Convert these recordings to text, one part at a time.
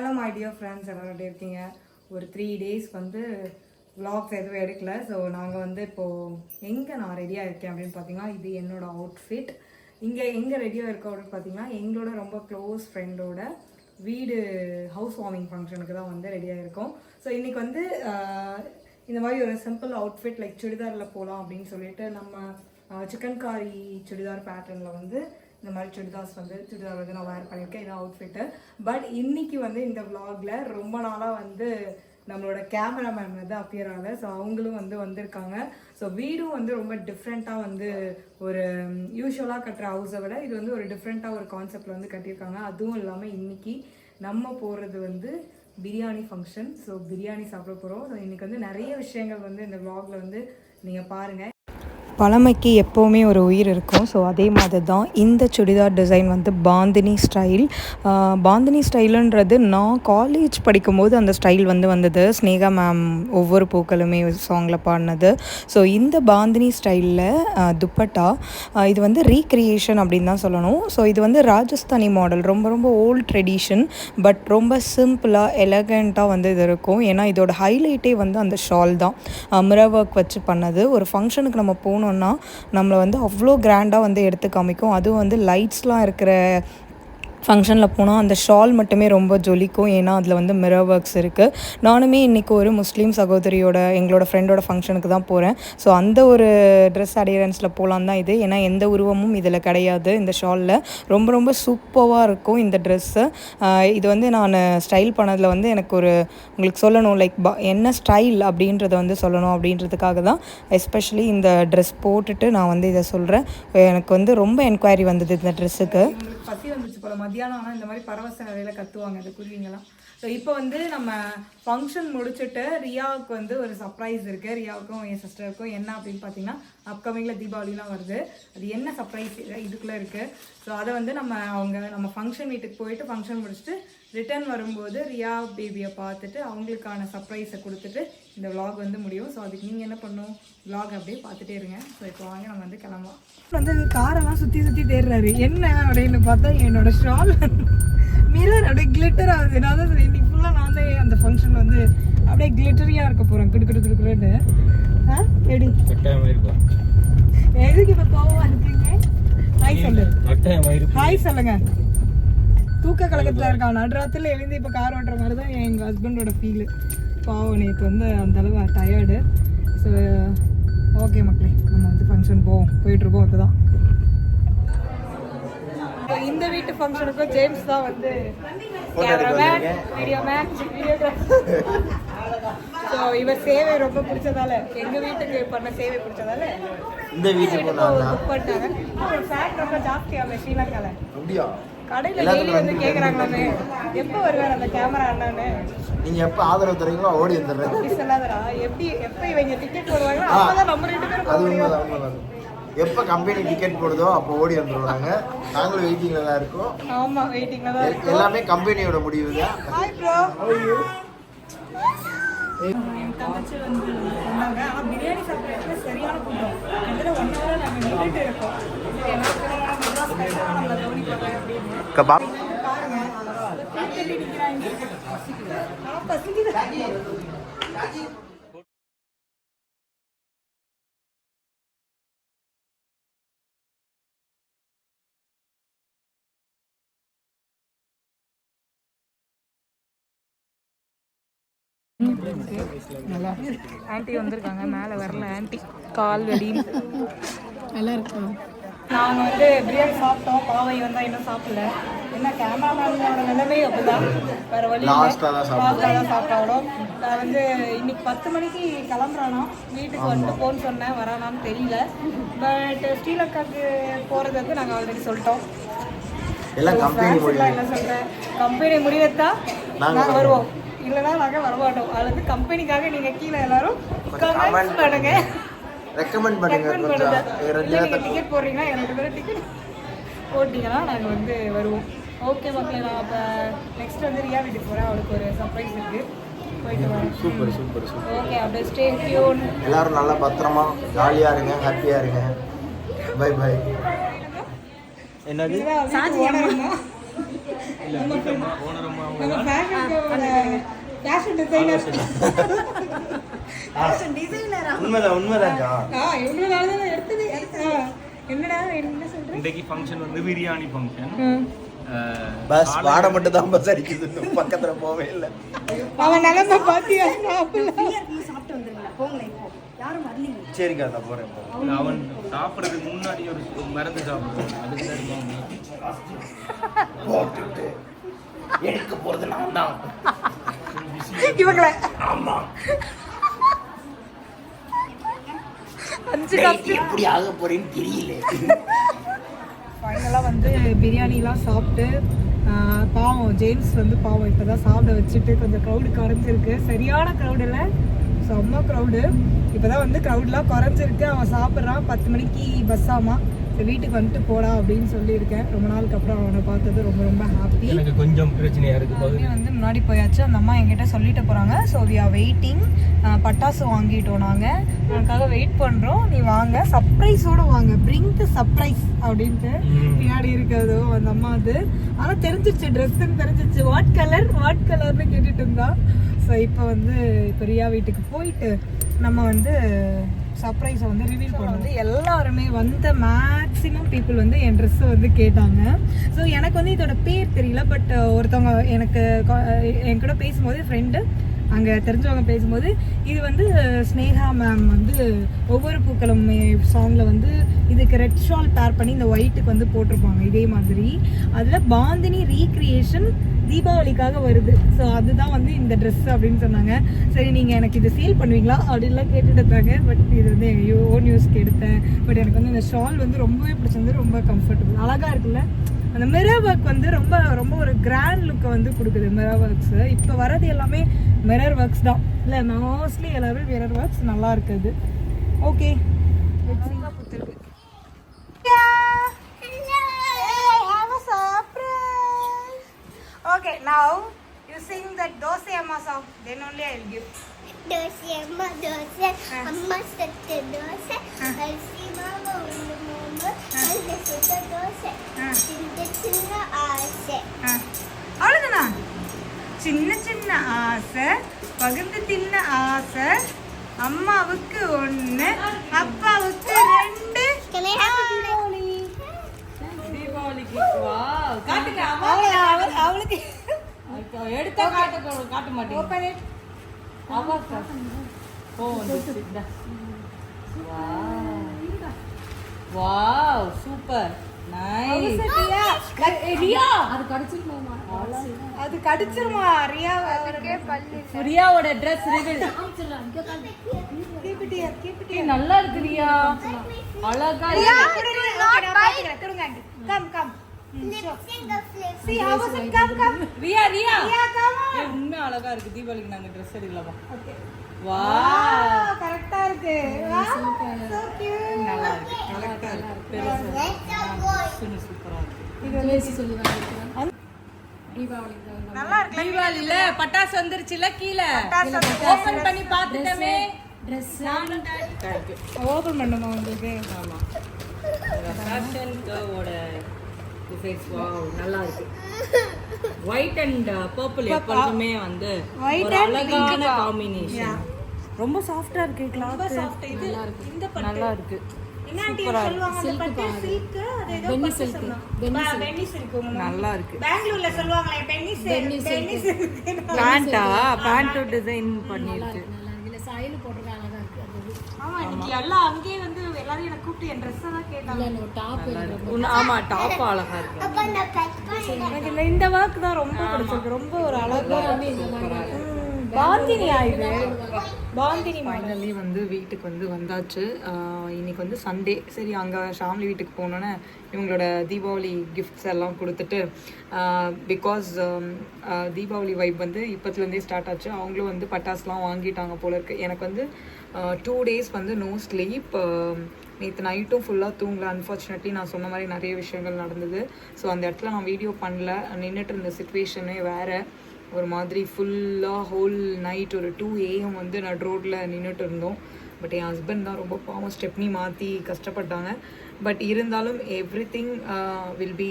Hello my dear friends எல்லாரும் எப்படி இருக்கீங்க? ஒரு த்ரீ டேஸ் வந்து vlogs எதுவும் எடுக்கல. ஸோ நாங்கள் வந்து இப்போது எங்கே நான் ரெடியாக இருக்கேன் அப்படின்னு பார்த்தீங்கன்னா இது என்னோடய அவுட்ஃபிட் இங்கே எங்கே ரெடியாக இருக்கோம் அப்படின்னு பார்த்தீங்கன்னா எங்களோட ரொம்ப க்ளோஸ் ஃப்ரெண்டோட வீடு ஹவுஸ் வார்மிங் ஃபங்க்ஷனுக்கு தான் வந்து ரெடியாக இருக்கோம். ஸோ இன்றைக்கி வந்து இந்த மாதிரி ஒரு சிம்பிள் அவுட்ஃபிட் லைக் சுடிதாரில் போகலாம் அப்படின்னு சொல்லிட்டு நம்ம சிக்கன் காரி சுடிதார் பேட்டர்னில் வந்து இந்த மாதிரி சுடிதார்ஸ் வந்து சுடிதார் வந்து நான் வேர் பண்ணியிருக்கேன். இது அவுட்ஃபிட்டு பட் இன்னைக்கு வந்து இந்த vlogல ரொம்ப நாளாக வந்து நம்மளோட கேமராமேன் வந்து அப்பியர் ஆகலை. ஸோ அவங்களும் வந்து வந்திருக்காங்க. ஸோ வீடும் வந்து ரொம்ப டிஃப்ரெண்ட்டாக வந்து ஒரு யூஸ்வலாக கட்டுற ஹவுஸை விட இது வந்து ஒரு டிஃப்ரெண்ட்டாக ஒரு கான்செப்டில் வந்து கட்டியிருக்காங்க. அதுவும் இல்லாமல் இன்னைக்கு நம்ம போகிறது வந்து பிரியாணி ஃபங்க்ஷன் ஸோ பிரியாணி சாப்பிட போகிறோம் ஸோ இன்றைக்கி வந்து நிறைய விஷயங்கள் வந்து இந்த vlogல வந்து நீங்கள் பாருங்கள் பழமைக்கு எப்போவுமே ஒரு உயிர் இருக்கும். ஸோ அதே மாதிரி தான் இந்த சுடிதார் டிசைன் வந்து பாந்தினி ஸ்டைல் பாந்தினி ஸ்டைலுன்றது நான் காலேஜ் படிக்கும்போது அந்த ஸ்டைல் வந்து வந்தது. ஸ்னேகா மேம் ஒவ்வொரு பூக்களுமே சாங்கில் பாடினது. ஸோ இந்த பாந்தினி ஸ்டைலில் துப்பட்டா இது வந்து ரீக்ரியேஷன் அப்படின்னு தான் சொல்லணும். ஸோ இது வந்து ராஜஸ்தானி மாடல் ரொம்ப ரொம்ப ஓல்ட் ட்ரெடிஷன் பட் ரொம்ப சிம்பிளாக எலகண்ட்டாக வந்து இது இருக்கும். ஏன்னா இதோட ஹைலைட்டே வந்து அந்த ஷால் தான். மிரர் ஒர்க் வச்சு பண்ணது. ஒரு ஃபங்க்ஷனுக்கு நம்ம பண்ணோன்னா நம்மளை வந்து அவ்வளோ கிராண்டாக வந்து எடுத்து காமிக்கும். அதுவும் வந்து லைட்ஸ்லாம் இருக்கிற ஃபங்க்ஷனில் போனால் அந்த ஷால் மட்டுமே ரொம்ப ஜொலிக்கும். ஏன்னா அதில் வந்து மிரர் ஒர்க்ஸ் இருக்குது நானுமே இன்றைக்கி ஒரு முஸ்லீம் சகோதரியோட எங்களோட ஃப்ரெண்டோட ஃபங்க்ஷனுக்கு தான் போகிறேன் ஸோ அந்த ஒரு ட்ரெஸ் அடியரன்ஸில் போகலாம் தான் இது. ஏன்னா எந்த உருவமும் இதில் கிடையாது இந்த ஷாலில். ரொம்ப ரொம்ப சூப்பராக இருக்கும் இந்த ட்ரெஸ்ஸு இது வந்து நான் ஸ்டைல் பண்ணதில் வந்து எனக்கு ஒரு உங்களுக்கு சொல்லணும் லைக் ப என்ன ஸ்டைல் அப்படின்றத வந்து சொல்லணும் அப்படின்றதுக்காக தான் எஸ்பெஷலி இந்த ட்ரெஸ் போட்டுட்டு நான் வந்து இதை சொல்கிறேன் எனக்கு வந்து ரொம்ப என்கொயரி வந்தது இந்த ட்ரெஸ்ஸுக்கு பசி வந்துச்சு போல மத்தியானம் ஆனால் இந்த மாதிரி பரவச நிலையில கத்துவாங்க இந்த குருவிங்கெல்லாம். ஸோ இப்போ வந்து நம்ம ஃபங்க்ஷன் முடிச்சுட்டு ரியாவுக்கு வந்து ஒரு சர்ப்ரைஸ் இருக்குது ரியாவுக்கும் என் சிஸ்டருக்கும் என்ன அப்படின்னு பார்த்தீங்கன்னா அப்கமிங்கில் தீபாவளிலாம் வருது. அது என்ன சர்ப்ரைஸ் இதுக்குள்ளே இருக்குது ஸோ அதை வந்து நம்ம அவங்க நம்ம ஃபங்க்ஷன் வீட்டுக்கு போயிட்டு ஃபங்க்ஷன் முடிச்சுட்டு ரிட்டர்ன் வரும்போது ரியா பேபியை பார்த்துட்டு அவங்களுக்கான சர்ப்ரைஸை கொடுத்துட்டு இந்த விலாக் வந்து முடியும். ஸோ அதுக்கு நீங்கள் என்ன பண்ணும் விலாக் அப்படியே பார்த்துட்டே இருங்க. ஸோ இப்போ வாங்க நம்ம வந்து கிளம்பலாம். வந்து காரெல்லாம் சுற்றி சுற்றி தேடுறாரு. என்ன அப்படின்னு பார்த்தா என்னோட ஷால் மிரர் அப்படியே கிளிட்டர் ஆகுது. நான் தான் இன்னைக்கு ஃபுல்லாக நான் அந்த ஃபங்க்ஷன் வந்து அப்படியே கிளிட்டரியாக இருக்க போகிறேன் கிடு கிடு கிடுக்குறேன்னு ஆ? எடி. எதுக்கு இப்போ கோவமா இருக்கீங்க ஹாய் சொல்லு. ஹாய் சொல்லுங்க. தூக்க கலக்கத்தில் இருக்கான். நடுராத்தில் எழுந்து இப்போ கார் ஓட்டுற மாதிரி தான் எங்கள் ஹஸ்பண்டோட ஃபீலு பாவம் நேற்று வந்து அந்த அளவு டயர்டு ஸோ ஓகே மக்களே நம்ம வந்து ஃபங்க்ஷன் போவோம். போயிட்டுருக்கோம் இப்போ தான் ஃபங்க்ஷனுக்கும் ஜேம்ஸ் தான் வந்து cameraman video man videographer so இவர் சேவை ரொம்ப பிடிச்சதால எங்கள் வீட்டுக்கு பண்ண சேவை பிடிச்சதால இந்த வீட்டுக்கு புக் பண்ணிட்டாங்க. ஃபேட் ரொம்ப ஜாஸ்தியாகும் ஸ்ரீலங்காவில் அப்படியா? கடையில டெய்லி வந்து கேக்குறாங்களாமே எப்போ வருவார் அந்த கேமரா அண்ணான்னு? நீங்க எப்ப ஆதரவு தரீங்களோ ஓடி வந்துடுறேன் எப்படி எப்போ இவங்க டிக்கெட் போடுவாங்க அப்பதான் நம்ம ரெண்டு பேரும் போக அது முடியும். உண்மைதான் உண்மைதான். எப்ப கம்பெனி டிக்கெட் போடுதோ அப்போ ஓடி வந்துடுவாங்க நாங்களும் வெயிட்டிங்ல தான் இருக்கோம். ஆமா வெயிட்டிங்ல தான் எல்- எல்லாமே கம்பெனியோட முடிவு தான். ஹாய் ப்ரோ தங்கச்சி வந்து ஆனால் பிரியாணி சாப்பிட்றதுக்கு சரியான கூட்டம் ஒன் நாங்கள் நின்றுட்டு இருக்கோம். கபாப் பாருங்க பசிக்குது நல்லா. ஆன்ட்டி வந்திருக்காங்க. மேலே வரல ஆன்ட்டி கால் வலி நல்லா இருக்கு. நாங்கள் வந்து பிரியாணி சாப்பிட்டோம். பாவை வந்தால் இன்னும் சாப்பிடல. என்ன கேமராமேனோட நிலைமை அப்படிதான். வேற வழி ஆ தான் சாப்பிட்டாலும் நான் வந்து இன்னைக்கு பத்து மணிக்கு கிளம்புறானா? வீட்டுக்கு வந்துட்டு போன்னு சொன்னேன். வரானான்னு தெரியல. பட் ஸ்ரீலங்காக்கு போகிறது வந்து நாங்கள் ஆல்ரெடி சொல்லிட்டோம். எல்லாம் கம்பெனி முடிவு. என்ன சொல்கிறேன் கம்பெனி முடிவெத்தா நாங்க நாங்கள் வருவோம். இல்லைன்னா நாங்கள் வரமாட்டோம். அது வந்து கம்பெனிக்காக நீங்கள் கீழே எல்லாரும் கமெண்ட் பண்ணுங்க. ரெக்கமெண்ட் பண்ணுங்க நீங்கள் டிக்கெட் போடுறீங்கன்னா எனக்கு பேர் டிக்கெட் போட்டிங்கன்னா நாங்கள் வந்து வருவோம். ஓகே மக்களே நான் அப்போ நெக்ஸ்ட் வந்து ரியா வீட்டுக்கு போகிறேன் அவளுக்கு ஒரு சர்ப்ரைஸ் இருக்குது போயிட்டு வரேன் சூப்பர் சூப்பர் சூப்பர். ஓகே அப்படியே ஸ்டே டியூன் எல்லாரும் நல்லா பத்திரமா ஜாலியா இருங்க ஹாப்பியா இருங்க. பை பை என்னது? நம்ம. Fashion show-ஓட fashion designer. உண்மைதான் உண்மைதான்க்கா ஆ, இவ்வளவு நாள் தான் எடுத்தது. என்னடா என்ன சொல்ற? இன்றைக்கு ஃபங்க்ஷன் வந்து பிரியாணி ஃபங்க்ஷன் பஸ் வாடை மட்டும் தான் பஸ் அடிக்குது பக்கத்துல போவே இல்லை. அவன் நிலைமை பாத்தியா சாப்பிடல. சரிக்கா நான் போறேன் போறேன். அவன் சாப்பிட்றதுக்கு முன்னாடி ஒரு மருந்து சாப்பிடுவான் அதுக்கு எடுக்க போறது நான் தான். இவங்கள. ஆமா. அஞ்சு நைட்டு எப்படி ஆக போறேன்னு தெரியல. ஃபைனலாக வந்து பிரியாணிலாம் சாப்பிட்டு பாவம் ஜேம்ஸ் வந்து பாவம் இப்போ தான் சாப்பிட வச்சுட்டு கொஞ்சம் க்ரௌடு குறைஞ்சிருக்கு. சரியான க்ரௌடு இல்லை. செம்ம க்ரௌடு இப்போ தான் வந்து க்ரௌட்லாம் குறைஞ்சிருக்கு. அவன் சாப்பிட்றான். பத்து மணிக்கு பஸ் ஆமா. சரி வீட்டுக்கு வந்துட்டு போடா அப்படின்னு சொல்லியிருக்கேன். ரொம்ப நாளுக்கு அப்புறம் அவனை பார்த்தது ரொம்ப ரொம்ப ஹாப்பி எனக்கு கொஞ்சம் பிரச்சனையா இருக்கு. எல்லாருமே வந்து முன்னாடி போயாச்சு. அந்த அம்மா என்கிட்ட சொல்லிட்டு போகிறாங்க ஸோ வி ஆர் வெயிட்டிங் பட்டாசு வாங்கிட்டோம் நாங்கள் உனக்காக வெயிட் பண்ணுறோம் நீ வாங்க. சர்ப்ரைஸோட வாங்க. பிரிங் த சர்ப்ரைஸ் அப்படின்ட்டு பின்னாடி இருக்கிறதோ அந்த அம்மா அது. ஆனால் தெரிஞ்சிருச்சு. ட்ரெஸ்ஸுன்னு தெரிஞ்சிருச்சு. வாட் கலர் வாட் கலர்னு கேட்டுட்டு இருந்தா. ஸோ இப்போ வந்து இப்போ ரியா வீட்டுக்கு போயிட்டு நம்ம வந்து சர்ப்ரைஸை வந்து ரிவீல் பண்ண வந்து எல்லாருமே வந்த மேக்ஸிமம் பீப்புள் வந்து என் ட்ரெஸ்ஸை வந்து கேட்டாங்க. ஸோ எனக்கு வந்து இதோட பேர் தெரியல பட் ஒருத்தவங்க எனக்கு என் கூட பேசும்போது ஃப்ரெண்டு அங்கே தெரிஞ்சவங்க பேசும்போது இது வந்து ஸ்னேகா மேம் வந்து ஒவ்வொரு பூக்களும் சாங்கில் வந்து இதுக்கு ரெட் ஷால் பேர் பண்ணி இந்த ஒயிட்டுக்கு வந்து போட்டிருப்பாங்க இதே மாதிரி. அதில் பாந்தினி ரீக்ரியேஷன் தீபாவளிக்காக வருது. ஸோ அதுதான் வந்து இந்த ட்ரெஸ் அப்படின்னு சொன்னாங்க. சரி நீங்கள் எனக்கு இது சேல் பண்ணுவீங்களா? அப்படின்லாம் கேட்டுட்டு இருந்தாங்க. பட் இது வந்து ஐயோ ஓன் நியூஸ்க்கு எடுத்தேன் பட் எனக்கு வந்து இந்த ஷால் வந்து ரொம்பவே பிடிச்சிருந்து ரொம்ப கம்ஃபர்டபுள் அழகாக இருக்குல்ல? அந்த மிரர் ஒர்க் வந்து ரொம்ப ரொம்ப ஒரு கிராண்ட் லுக்கை வந்து கொடுக்குது மிரா ஒர்க்ஸு இப்போ வரது எல்லாமே மிரர் ஒர்க்ஸ் தான். இல்லை மோஸ்ட்லி எல்லாருமே மிரர் ஒர்க்ஸ் நல்லா இருக்குது. Okay Okay, now you sing that Dose Amma song, then only I'll give. Dose Amma, Dose, Amma Satta Dose, I'll see Mama அவ்வளோதானா சின்ன சின்ன ஆசை பகிர்ந்து தின்ன ஆசை அம்மாவுக்கு ஒன்று அப்பாவுக்கு ரெண்டு. அவளுக்கு எடுத்தா காட்ட காட்ட it. அவா ஓ வந்துச்சு. Wow super. Nice. Riya, Riya. அது கடிச்சிருக்கோமா அது கடிச்சிருமா ரியா? ரியாவோட Dress ரிவீல். நல்லா இருக்கு ரியா. அழகா ரியா, on. ஏய், உண்மை அழகா இருக்கு. தீபாவளிக்கு நாங்க Dress எடுக்கலாமா. வா. ஆ இருக்கு. இருக்கு. இருக்கு இருக்கு. நல்லா பட்டாசு வந்துருச்சுல கீழே. ஓபன் பண்ணி பார்த்துட்டமே. Open பண்ணுமா உங்களுக்கு? ஆமா. ஃபேஷன் கர்வோட டிசைன்ஸ் வாவ் நல்லா இருக்கு. ஒயிட் அண்ட் பர்பிள் எப்பொழுதுமே வந்து ஒரு அழகான. காம்பினேஷன் ரொம்ப சாஃப்டா இருக்கு ரொம்ப கிளாத் இந்த பட்டு. நல்லா இருக்கு. Silk உங்க mom. நல்லா இருக்கு. பெங்களூர்ல silk, பென்னி silk. பேண்டா பேண்ட் டிசைன் பண்ணிருக்கு ஆமா இன்னைக்கு எல்லாம் அங்கேயே வந்து எல்லாரும் என்ன கூப்பிட்டு என் ட்ரெஸ் தான் கேட்டாங்க. இருக்கு. உன்ன- ஆமா டாப் அழகா இருக்கு. எனக்கு இந்த இந்த ஒர்க் தான் ரொம்ப பிடிச்சிருக்கு. ரொம்ப ஒரு அழகா இது பாந்தினி ஃபைனலி வந்து வீட்டுக்கு வந்து வந்தாச்சு. இன்னைக்கு வந்து சண்டே சரி அங்கே ஷாம்லி வீட்டுக்கு போனோன்னே இவங்களோட தீபாவளி கிஃப்ட்ஸ் எல்லாம் கொடுத்துட்டு பிகாஸ் தீபாவளி வைப் வந்து இப்போத்துலேருந்தே ஸ்டார்ட் ஆச்சு. அவங்களும் வந்து பட்டாசுலாம் வாங்கிட்டாங்க போல இருக்கு. எனக்கு வந்து டூ டேஸ் வந்து நோ ஸ்லீப் நேற்று நைட்டும் ஃபுல்லாக தூங்கல. அன்ஃபார்ச்சுனேட்லி நான் சொன்ன மாதிரி நிறைய விஷயங்கள் நடந்தது. ஸோ அந்த இடத்துல நான் வீடியோ பண்ணல. நின்றுட்டு இருந்த சுச்சுவேஷனே வேறு. ஒரு மாதிரி ஃபுல்லாக ஹோல் நைட் ஒரு டூ ஏஎம் வந்து நட் ரோட்டில் நின்றுட்டு இருந்தோம். பட் என் ஹஸ்பண்ட் தான் ரொம்ப பாவம் ஸ்டெப்னி மாற்றி கஷ்டப்பட்டாங்க. பட் இருந்தாலும் everything will be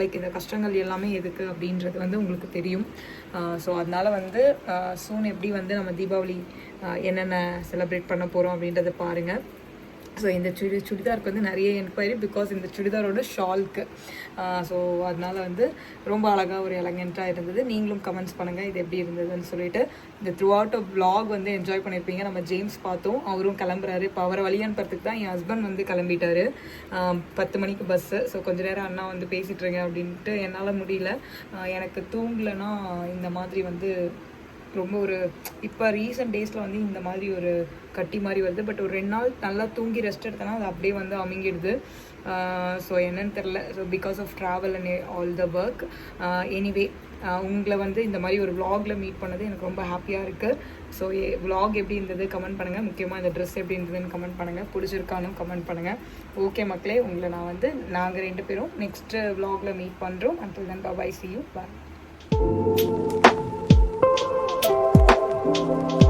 like இந்த கஷ்டங்கள் எல்லாமே எதுக்கு அப்படின்றது வந்து உங்களுக்கு தெரியும். Uh, ஸோ அதனால் வந்து uh, சூன் எப்படி வந்து நம்ம தீபாவளி uh, என்னென்ன செலிப்ரேட் பண்ண போகிறோம் அப்படின்றத பாருங்கள் ஸோ இந்த சுடி சுடிதாருக்கு வந்து நிறைய என்கொயரி பிகாஸ் இந்த சுடிதாரோட ஷால்க்கு ஸோ அதனால் வந்து ரொம்ப அழகாக ஒரு எலகெண்ட்டாக இருந்தது. நீங்களும் கமெண்ட்ஸ் பண்ணுங்கள் இது எப்படி இருந்ததுன்னு சொல்லிட்டு இந்த த்ரூ அவுட் ஆஃப் vlog வந்து என்ஜாய் பண்ணியிருப்பீங்க நம்ம ஜேம்ஸ் பார்த்தோம். அவரும் கிளம்புறாரு. இப்போ அவரை வழி அனுப்புறதுக்கு தான் என் ஹஸ்பண்ட் வந்து கிளம்பிட்டாரு. பத்து மணிக்கு பஸ்ஸு ஸோ கொஞ்ச நேரம் அண்ணா வந்து பேசிகிட்ருங்க அப்படின்ட்டு என்னால் முடியல. எனக்கு தூங்கலைன்னா இந்த மாதிரி வந்து ரொம்ப ஒரு இப்போ ரீசெண்ட் டேஸில் வந்து இந்த மாதிரி ஒரு கட்டி மாதிரி வருது. பட் ஒரு ரெண்டு நாள் நல்லா தூங்கி ரெஸ்ட் எடுத்தனா அது அப்படியே வந்து அமைங்கிடுது ஸோ என்னன்னு தெரில so because of travel and all the work anyway உங்களை வந்து இந்த மாதிரி ஒரு vlogல மீட் பண்ணது எனக்கு ரொம்ப ஹாப்பியாக இருக்குது ஸோ vlog எப்படி இருந்தது கமெண்ட் பண்ணுங்கள் முக்கியமாக இந்த ட்ரெஸ் எப்படி இருந்ததுன்னு கமெண்ட் பண்ணுங்கள் பிடிச்சிருக்கானும் கமெண்ட் பண்ணுங்கள் ஓகே மக்களே உங்களை நான் வந்து நாங்கள் ரெண்டு பேரும் நெக்ஸ்ட்டு vlogல மீட் பண்ணுறோம் and then bye see you bye bye